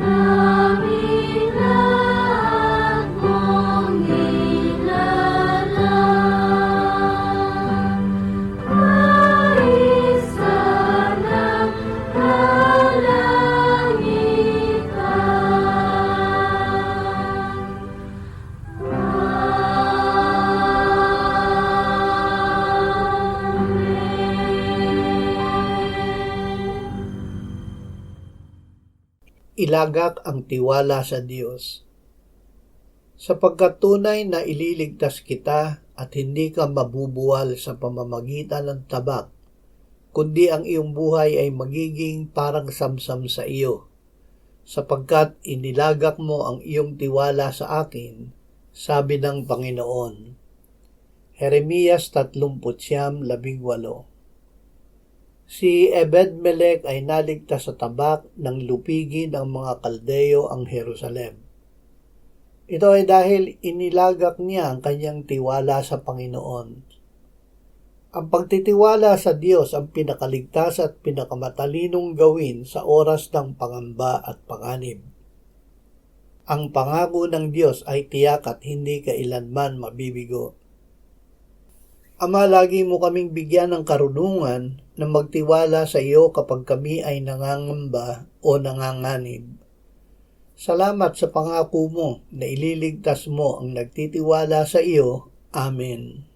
Ah. Ilagak ang tiwala sa Diyos. Sapagkat tunay na ililigtas kita at hindi ka mabubuwal sa pamamagitan ng tabak, kundi ang iyong buhay ay magiging parang samsam sa iyo. Sapagkat inilagak mo ang iyong tiwala sa akin, sabi ng Panginoon. Jeremias 30:18 Si Ebed-Melech ay naligtas sa tabak ng lupigin ng mga kaldeyo ang Jerusalem. Ito ay dahil inilagak niya ang kanyang tiwala sa Panginoon. Ang pagtitiwala sa Diyos ang pinakaligtas at pinakamatalinong gawin sa oras ng pangamba at panganib. Ang pangako ng Diyos ay tiyak at hindi kailanman mabibigo. Ama, lagi mo kaming bigyan ng karunungan na magtiwala sa iyo kapag kami ay nangangamba o nanganganib. Salamat sa pangako mo na ililigtas mo ang nagtitiwala sa iyo. Amen.